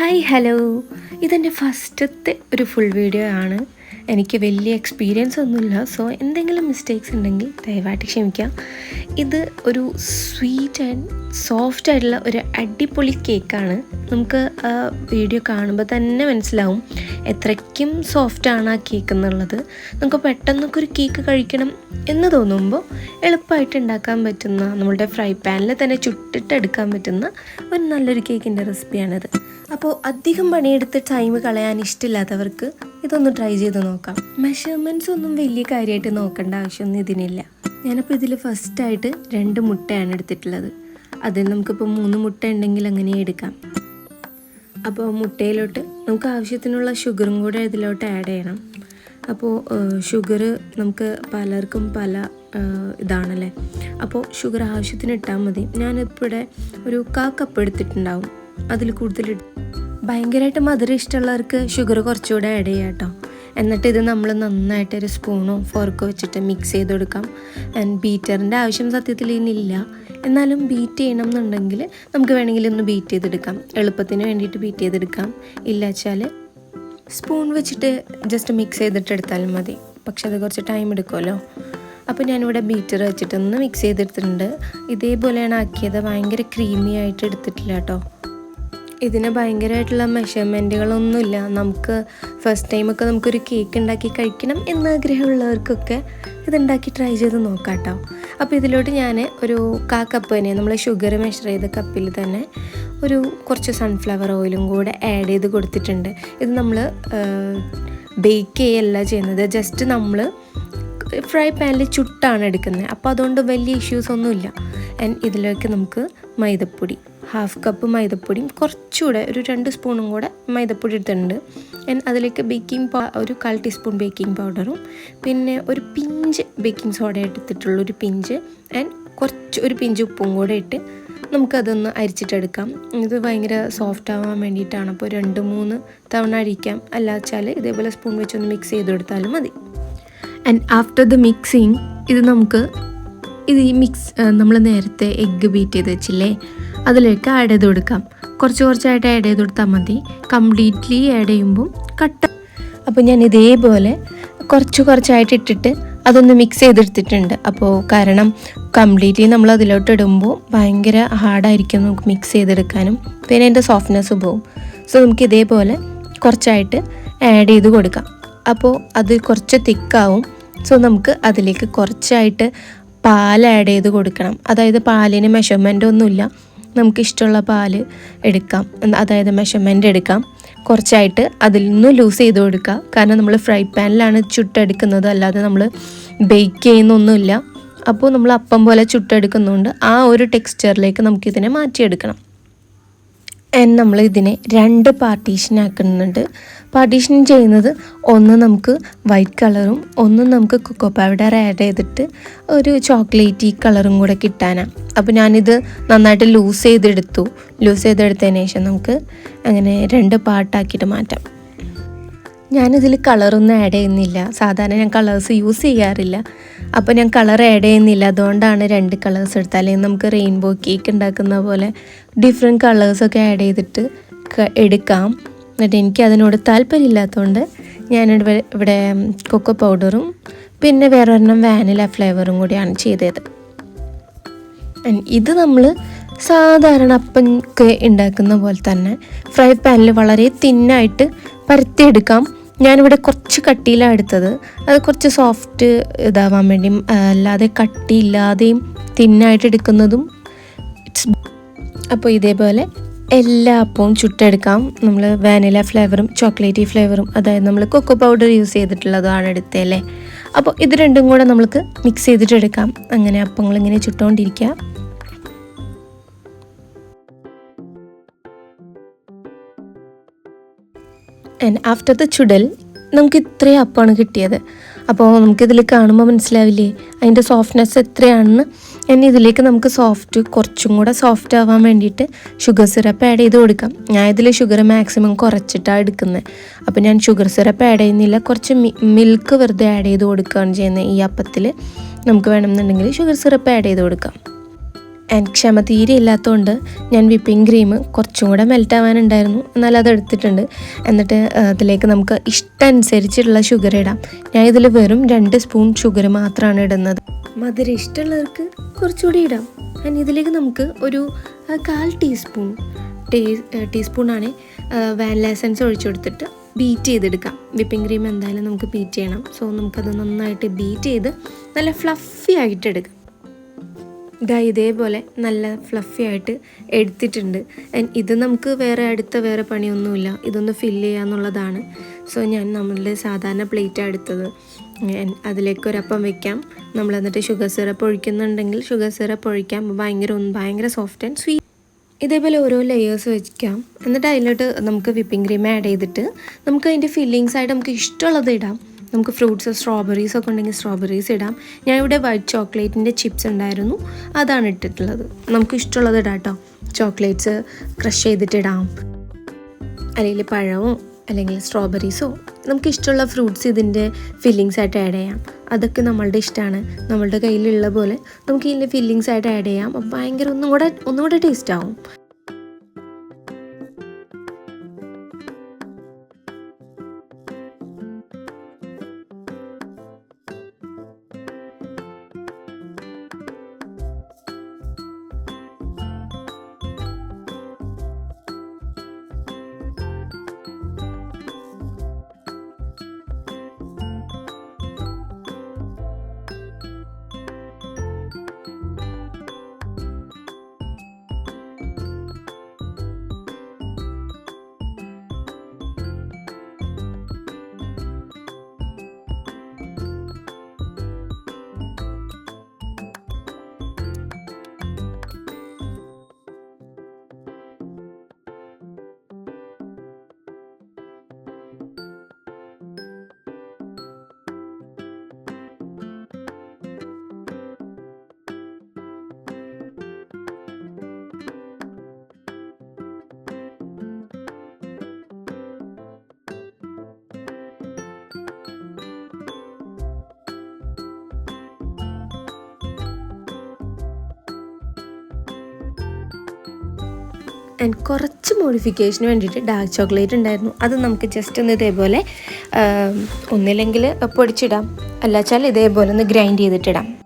Hi hello ഇതെന്റെ ഫസ്റ്റത്തെ ഒരു ഫുൾ വീഡിയോ ആണ്. എനിക്ക് വലിയ എക്സ്പീരിയൻസ് ഒന്നുമില്ല. സോ എന്തെങ്കിലും മിസ്റ്റേക്സ് ഉണ്ടെങ്കിൽ ദയവായിട്ട് ക്ഷമിക്കാം. ഇത് ഒരു സ്വീറ്റ് ആൻഡ് സോഫ്റ്റ് ആയിട്ടുള്ള ഒരു അടിപൊളി കേക്കാണ് നമുക്ക് വീഡിയോ കാണുമ്പോൾ തന്നെ മനസ്സിലാവും എത്രയ്ക്കും സോഫ്റ്റാണ് ആ കേക്ക് എന്നുള്ളത്. നമുക്ക് പെട്ടെന്നൊക്കെ ഒരു കേക്ക് കഴിക്കണം എന്ന് തോന്നുമ്പോൾ എളുപ്പമായിട്ട് ഉണ്ടാക്കാൻ പറ്റുന്ന നമ്മളുടെ ഫ്രൈ പാനിൽ തന്നെ ചുട്ടിട്ടെടുക്കാൻ പറ്റുന്ന ഒരു നല്ലൊരു കേക്കിന്റെ റെസിപ്പിയാണിത് അപ്പോൾ അധികം പണിയെടുത്ത് ടൈം കളയാൻ ഇഷ്ടമില്ലാത്തവർക്ക് ഇതൊന്ന് ട്രൈ ചെയ്ത് നോക്കാം. മെഷർമെന്റ്സ് ഒന്നും വലിയ കാര്യമായിട്ട് നോക്കേണ്ട ആവശ്യമൊന്നും ഇതിനില്ല. ഞാനപ്പോൾ ഇതിൽ ഫസ്റ്റായിട്ട് രണ്ട് മുട്ടയാണ് എടുത്തിട്ടുള്ളത്. അതിൽ നമുക്കിപ്പോൾ മൂന്ന് മുട്ട ഉണ്ടെങ്കിൽ അങ്ങനെ എടുക്കാം. അപ്പോൾ മുട്ടയിലോട്ട് നമുക്ക് ആവശ്യത്തിനുള്ള ഷുഗറും കൂടെ ഇതിലോട്ട് ആഡ് ചെയ്യണം. അപ്പോൾ ഷുഗർ നമുക്ക് പലർക്കും പല ഇതാണല്ലേ? അപ്പോൾ ഷുഗർ ആവശ്യത്തിന് ഇട്ടാൽ മതി. ഞാനിപ്പോൾ ഇവിടെ ഒരു കാ കപ്പ് എടുത്തിട്ടുണ്ടാവും. അതിൽ കൂടുതൽ ഭയങ്കരമായിട്ട് മധുരം ഇഷ്ടമുള്ളവർക്ക് ഷുഗർ കുറച്ചുകൂടെ ആഡ് ചെയ്യാം കേട്ടോ. എന്നിട്ട് ഇത് നമ്മൾ നന്നായിട്ട് ഒരു സ്പൂണോ ഫോർക്കോ വെച്ചിട്ട് മിക്സ് ചെയ്ത് കൊടുക്കാം. ആൻഡ് ബീറ്ററിന്റെ ആവശ്യം സത്യത്തിൽ ഇതിനില്ല എന്നാലും ബീറ്റ് ചെയ്യണം എന്നുണ്ടെങ്കിൽ നമുക്ക് വേണമെങ്കിൽ ഒന്ന് ബീറ്റ് ചെയ്തെടുക്കാം. എളുപ്പത്തിന് വേണ്ടിയിട്ട് ബീറ്റ് ചെയ്തെടുക്കാം. ഇല്ല വെച്ചാൽ സ്പൂൺ വെച്ചിട്ട് ജസ്റ്റ് മിക്സ് ചെയ്തിട്ട് എടുത്താലും മതി. പക്ഷെ അത് കുറച്ച് ടൈം എടുക്കുമല്ലോ. അപ്പോൾ ഞാനിവിടെ ബീറ്റർ വെച്ചിട്ടൊന്ന് മിക്സ് ചെയ്തെടുത്തിട്ടുണ്ട്. ഇതേപോലെയാണ് ആക്കിയത്. ഭയങ്കര ക്രീമി ആയിട്ട് എടുത്തിട്ടില്ല കേട്ടോ. ഇതിന് ഭയങ്കരമായിട്ടുള്ള മെഷർമെന്റുകളൊന്നുമില്ല നമുക്ക് ഫസ്റ്റ് ടൈമൊക്കെ നമുക്കൊരു കേക്ക് ഉണ്ടാക്കി കഴിക്കണം എന്ന് ആഗ്രഹമുള്ളവർക്കൊക്കെ ഇതുണ്ടാക്കി ട്രൈ ചെയ്ത് നോക്കാം കേട്ടോ അപ്പോൾ ഇതിലോട്ട് ഞാൻ ഒരു കാ കപ്പ് തന്നെ നമ്മൾ ഷുഗർ മെഷർ ചെയ്ത കപ്പിൽ തന്നെ ഒരു കുറച്ച് സൺഫ്ലവർ ഓയിലും കൂടെ ആഡ് ചെയ്ത് കൊടുത്തിട്ടുണ്ട്. ഇത് നമ്മൾ ബേക്ക് ചെയ്യല്ല ചെയ്യുന്നത്. ജസ്റ്റ് നമ്മൾ ഫ്രൈ പാനിൽ ചുട്ടാണ് എടുക്കുന്നത്. അപ്പോൾ അതുകൊണ്ട് വലിയ ഇഷ്യൂസ് ഒന്നുമില്ല. ആൻഡ് ഇതിലേക്ക് നമുക്ക് മൈദപ്പൊടി ഹാഫ് കപ്പ് മൈദപ്പൊടിയും കുറച്ചുകൂടെ ഒരു രണ്ട് സ്പൂണും കൂടെ മൈദപ്പൊടി എടുത്തിട്ടുണ്ട്. അതിലേക്ക് ബേക്കിംഗ് ഒരു കാൽ ടീസ്പൂൺ ബേക്കിംഗ് പൗഡറും പിന്നെ ഒരു പിഞ്ച് ബേക്കിംഗ് സോഡ എടുത്തിട്ടുള്ള ഒരു പിഞ്ച് ആൻഡ് കുറച്ച് ഒരു പിഞ്ച് ഉപ്പും കൂടെ ഇട്ട് നമുക്കതൊന്ന് അരിച്ചിട്ടെടുക്കാം. ഇത് ഭയങ്കര സോഫ്റ്റ് ആവാൻ വേണ്ടിയിട്ടാണ്. അപ്പോൾ രണ്ട് മൂന്ന് തവണ അരിക്കാം. അല്ലാച്ചാൽ ഇതേപോലെ സ്പൂൺ വെച്ചൊന്ന് മിക്സ് ചെയ്ത് കൊടുത്താലും മതി. ആൻഡ് ആഫ്റ്റർ ദ മിക്സിങ് ഇത് നമുക്ക് ഇത് ഈ മിക്സ് നമ്മൾ നേരത്തെ എഗ്ഗ് ബീറ്റ് ചെയ്ത് വെച്ചില്ലേ? അതിലേക്ക് ആഡ് ചെയ്ത് കൊടുക്കാം. കുറച്ച് കുറച്ചായിട്ട് ആഡ് ചെയ്ത് കൊടുത്താൽ മതി. കംപ്ലീറ്റ്ലി ആഡ് ചെയ്യുമ്പോൾ കട്ട അപ്പോൾ ഞാൻ ഇതേപോലെ കുറച്ച് കുറച്ചായിട്ട് ഇട്ടിട്ട് അതൊന്ന് മിക്സ് ചെയ്തെടുത്തിട്ടുണ്ട്. അപ്പോൾ കാരണം കംപ്ലീറ്റ്ലി നമ്മൾ അതിലോട്ട് ഇടുമ്പോൾ ഭയങ്കര ഹാർഡായിരിക്കും നമുക്ക് മിക്സ് ചെയ്തെടുക്കാനും. പിന്നെ അതിന്റെ സോഫ്റ്റ്നെസ് പോവും. സോ നമുക്ക് ഇതേപോലെ കുറച്ചായിട്ട് ആഡ് ചെയ്ത് കൊടുക്കാം. അപ്പോൾ അത് കുറച്ച് തിക്കാവും സോ നമുക്ക് അതിലേക്ക് കുറച്ചായിട്ട് പാൽ ആഡ് ചെയ്ത് കൊടുക്കണം. അതായത് പാലിന് മെഷർമെന്റ് ഒന്നുമില്ല. നമുക്ക് ഇഷ്ടമുള്ള പാൽ എടുക്കാം. അതായത് മെഷർമെന്റ് എടുക്കാം. കുറച്ചായിട്ട് അതിൽ നിന്ന് ലൂസ് ചെയ്ത് കൊടുക്കുക കാരണം നമ്മൾ ഫ്രൈ പാനിലാണ് ചുട്ടെടുക്കുന്നത്. അല്ലാതെ നമ്മൾ ബേക്ക് ചെയ്യുന്നൊന്നുമില്ല. അപ്പോൾ നമ്മൾ അപ്പം പോലെ ചുട്ടെടുക്കുന്നതുകൊണ്ട് ആ ഒരു ടെക്സ്ചറിലേക്ക് നമുക്കിതിനെ മാറ്റിയെടുക്കണം. നമ്മൾ ഇതിനെ രണ്ട് പാർട്ടീഷൻ ആക്കുന്നുണ്ട്. പാർട്ടീഷൻ ചെയ്യുന്നത് ഒന്ന് നമുക്ക് വൈറ്റ് കളറും ഒന്ന് നമുക്ക് കൊക്കോ പൗഡർ ആഡ് ചെയ്തിട്ട് ഒരു ചോക്ലേറ്റി കളറും കൂടെ കിട്ടാനാണ് അപ്പോൾ ഞാനിത് നന്നായിട്ട് ലൂസ് ചെയ്തെടുത്തു. ലൂസ് ചെയ്തെടുത്തതിന് ശേഷം നമുക്ക് അങ്ങനെ രണ്ട് പാർട്ടാക്കിയിട്ട് മാറ്റാം. ഞാനിതിൽ കളറൊന്നും ആഡ് ചെയ്യുന്നില്ല. സാധാരണ ഞാൻ കളേഴ്സ് യൂസ് ചെയ്യാറില്ല. അപ്പോൾ ഞാൻ കളർ ആഡ് ചെയ്യുന്നില്ല. അതുകൊണ്ടാണ് രണ്ട് കളേഴ്സ് എടുത്തത്. അല്ലെങ്കിൽ നമുക്ക് റെയിൻബോ കേക്ക് ഉണ്ടാക്കുന്ന പോലെ ഡിഫറെന്റ് കളേഴ്സൊക്കെ ആഡ് ചെയ്തിട്ട് എടുക്കാം. എന്നിട്ട് എനിക്ക് അതിനോട് താല്പര്യമില്ലാത്തതുകൊണ്ട് ഞാനിവിടെ ഇവിടെ കൊക്കോ പൗഡറും പിന്നെ വേറെ ഒരെണ്ണം വാനില ഫ്ലേവറും കൂടിയാണ് ചെയ്തത്. ഇത് നമ്മൾ സാധാരണ അപ്പക്ക് ഉണ്ടാക്കുന്ന പോലെ തന്നെ ഫ്രൈ പാനിൽ വളരെ തിന്നായിട്ട് പരത്തിയെടുക്കാം. ഞാനിവിടെ കുറച്ച് കട്ടിയിലാണ് എടുത്തത്. അത് കുറച്ച് സോഫ്റ്റ് ഇതാവാൻ വേണ്ടി ആ, അല്ലാതെ കട്ടിയില്ലാതെയും തിന്നായിട്ട് എടുക്കുന്നതും ഇറ്റ്സ് അപ്പോൾ ഇതേപോലെ എല്ലാ അപ്പവും ചുട്ടെടുക്കാം. നമ്മൾ വാനില ഫ്ലേവറും ചോക്ലേറ്റി ഫ്ലേവറും അതായത് നമ്മൾ കൊക്കോ പൗഡർ യൂസ് ചെയ്തിട്ടുള്ളതാണ് എടുത്തല്ലേ അപ്പോൾ ഇത് രണ്ടും കൂടെ നമ്മൾക്ക് മിക്സ് ചെയ്തിട്ടെടുക്കാം അങ്ങനെ അപ്പങ്ങൾ ഇങ്ങനെ ചുട്ടുകൊണ്ടിരിക്കുക ആൻഡ് ആഫ്റ്റർ ദ ചുടൽ നമുക്ക് ഇത്രയും അപ്പമാണ് കിട്ടിയത്. അപ്പോൾ നമുക്കിതിൽ കാണുമ്പോൾ മനസ്സിലാവില്ലേ? അതിന്റെ സോഫ്റ്റ്നെസ് എത്രയാണെന്ന്. ഇനി ഇതിലേക്ക് നമുക്ക് സോഫ്റ്റ് കുറച്ചും കൂടെ സോഫ്റ്റ് ആവാൻ വേണ്ടിയിട്ട് ഷുഗർ സിറപ്പ് ആഡ് ചെയ്ത് കൊടുക്കാം. ഞാൻ ഇതിൽ ഷുഗർ മാക്സിമം കുറച്ചിട്ടാണ് എടുക്കുന്നത്. അപ്പോൾ ഞാൻ ഷുഗർ സിറപ്പ് ആഡ് ചെയ്യുന്നില്ല. കുറച്ച് മിൽക്ക് വെറുതെ ആഡ് ചെയ്ത് കൊടുക്കുകയാണ് ചെയ്യുന്നത് ഈ അപ്പത്തിൽ നമുക്ക് വേണമെന്നുണ്ടെങ്കിൽ ഷുഗർ സിറപ്പ് ആഡ് ചെയ്ത് കൊടുക്കാം. എനിക്ക് ക്ഷമ തീരെ ഇല്ലാത്തതുകൊണ്ട് ഞാൻ വിപ്പിംഗ് ക്രീം കുറച്ചും കൂടെ മെൽറ്റ് ആവാനുണ്ടായിരുന്നു. എന്നാൽ അത് എടുത്തിട്ടുണ്ട്. എന്നിട്ട് അതിലേക്ക് നമുക്ക് ഇഷ്ടമനുസരിച്ചിട്ടുള്ള ഷുഗർ ഇടാം. ഞാൻ ഇതിൽ വെറും രണ്ട് സ്പൂൺ ഷുഗർ മാത്രമാണ് ഇടുന്നത്. മധുരം ഇഷ്ടമുള്ളവർക്ക് കുറച്ചുകൂടി ഇടാം. ഞാൻ ഇതിലേക്ക് നമുക്ക് ഒരു കാൽ ടീസ്പൂൺ ടീ ടീസ്പൂണാണ് വാനില എസൻസ് ഒഴിച്ചു കൊടുത്തിട്ട് ബീറ്റ് ചെയ്തെടുക്കാം. വിപ്പിംഗ് ക്രീം എന്തായാലും നമുക്ക് ബീറ്റ് ചെയ്യണം. സോ നമുക്കത് നന്നായിട്ട് ബീറ്റ് ചെയ്ത് നല്ല ഫ്ലഫി ആയിട്ട് എടുക്കാം. ഇതാ ഇതേപോലെ നല്ല ഫ്ലഫി ആയിട്ട് എടുത്തിട്ടുണ്ട്. ആൻഡ് ഇത് നമുക്ക് വേറെ അടുത്ത വേറെ പണിയൊന്നുമില്ല. ഇതൊന്ന് ഫില്ല് ചെയ്യുക എന്നുള്ളതാണ് സോ ഞാൻ നമ്മളുടെ സാധാരണ പ്ലേറ്റാണ് എടുത്തത്. അതിലേക്ക് ഒരപ്പം വെക്കാം. നമ്മൾ എന്നിട്ട് ഷുഗർ സിറപ്പ് ഒഴിക്കുന്നുണ്ടെങ്കിൽ ഷുഗർ സിറപ്പ് ഒഴിക്കാം. ഭയങ്കര ഭയങ്കര സോഫ്റ്റ് ആൻഡ് സ്വീറ്റ് ഇതേപോലെ ഓരോ ലെയേഴ്സ് വെക്കാം. എന്നിട്ട് അതിലോട്ട് നമുക്ക് വിപ്പിംഗ് ക്രീം ആഡ് ചെയ്തിട്ട് നമുക്ക് അതിന്റെ ഫില്ലിങ്സ് ആയിട്ട് നമുക്ക് ഇഷ്ടമുള്ളത് ഇടാം. നമുക്ക് ഫ്രൂട്ട്സ് സ്ട്രോബെറീസ് ഒക്കെ ഉണ്ടെങ്കിൽ സ്ട്രോബെറീസ് ഇടാം. ഞാൻ ഇവിടെ വൈറ്റ് ചോക്ലേറ്റിന്റെ ചിപ്സ് ഉണ്ടായിരുന്നു. അതാണ് ഇട്ടിട്ടുള്ളത്. നമുക്ക് ഇഷ്ടമുള്ളത് ഇടാം കേട്ടോ ചോക്ലേറ്റ്സ് ക്രഷ് ചെയ്തിട്ടിടാം അല്ലെങ്കിൽ പഴമോ അല്ലെങ്കിൽ സ്ട്രോബെറീസോ നമുക്ക് ഇഷ്ടമുള്ള ഫ്രൂട്ട്സ് ഇതിന്റെ ഫില്ലിങ്സ് ആയിട്ട് ആഡ് ചെയ്യാം. അതൊക്കെ നമ്മളുടെ ഇഷ്ടമാണ്. നമ്മളുടെ കയ്യിലുള്ള പോലെ നമുക്ക് ഇതിന്റെ ഫില്ലിങ്സ് ആയിട്ട് ആഡ് ചെയ്യാം. അപ്പം ഭയങ്കര ഒന്നും കൂടെ ഒന്നും കൂടെ ടേസ്റ്റ് ആവും. ആൻഡ് കുറച്ച് മോഡിഫിക്കേഷന് വേണ്ടിയിട്ട് ഡാർക്ക് ചോക്ലേറ്റ് ഉണ്ടായിരുന്നു. അത് നമുക്ക് ജസ്റ്റ് ഒന്ന് ഇതേപോലെ ഒന്നില്ലെങ്കിൽ പൊടിച്ചിടാം. അല്ലാച്ചാൽ ഇതേപോലെ ഒന്ന് ഗ്രൈൻഡ് ചെയ്തിട്ടിടാം.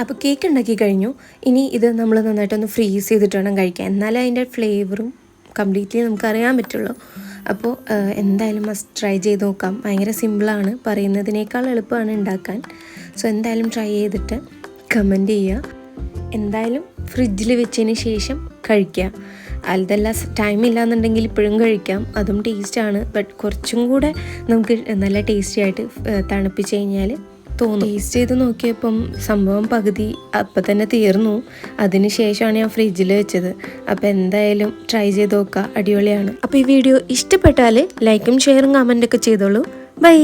അപ്പോൾ കേക്ക് ഉണ്ടാക്കി കഴിഞ്ഞു. ഇനി ഇത് നമ്മൾ നന്നായിട്ടൊന്ന് ഫ്രീസ് ചെയ്തിട്ട് വേണം കഴിക്കാൻ. എന്നാലേ അതിന്റെ ഫ്ലേവറും കംപ്ലീറ്റ്ലി നമുക്ക് അറിയാൻ പറ്റുള്ളൂ. അപ്പോൾ എന്തായാലും മസ്റ്റ് ട്രൈ ചെയ്ത് നോക്കാം. ഭയങ്കര സിമ്പിളാണ് പറയുന്നതിനേക്കാൾ എളുപ്പമാണ് ഉണ്ടാക്കാൻ. സോ എന്തായാലും ട്രൈ ചെയ്തിട്ട് കമന്റ് ചെയ്യുക എന്തായാലും ഫ്രിഡ്ജിൽ വെച്ചതിന് ശേഷം കഴിക്കുക അതല്ല ടൈം ഇല്ലാന്നുണ്ടെങ്കിൽ ഇപ്പോഴും കഴിക്കാം. അതും ടേസ്റ്റാണ് ബട്ട് കുറച്ചും കൂടെ നമുക്ക് നല്ല ടേസ്റ്റി ആയിട്ട് തണുപ്പിച്ച് കഴിഞ്ഞാൽ തോന്നും. ടേസ്റ്റ് ചെയ്ത് നോക്കിയപ്പം സംഭവം പകുതി അപ്പം തന്നെ തീർന്നു. അതിന് ശേഷമാണ് ഞാൻ ഫ്രിഡ്ജിൽ വെച്ചത്. അപ്പോൾ എന്തായാലും ട്രൈ ചെയ്ത് നോക്കുക അടിപൊളിയാണ്. അപ്പോൾ ഈ വീഡിയോ ഇഷ്ടപ്പെട്ടാൽ ലൈക്കും ഷെയറും കമന്റൊക്കെ ചെയ്തോളൂ. ബൈ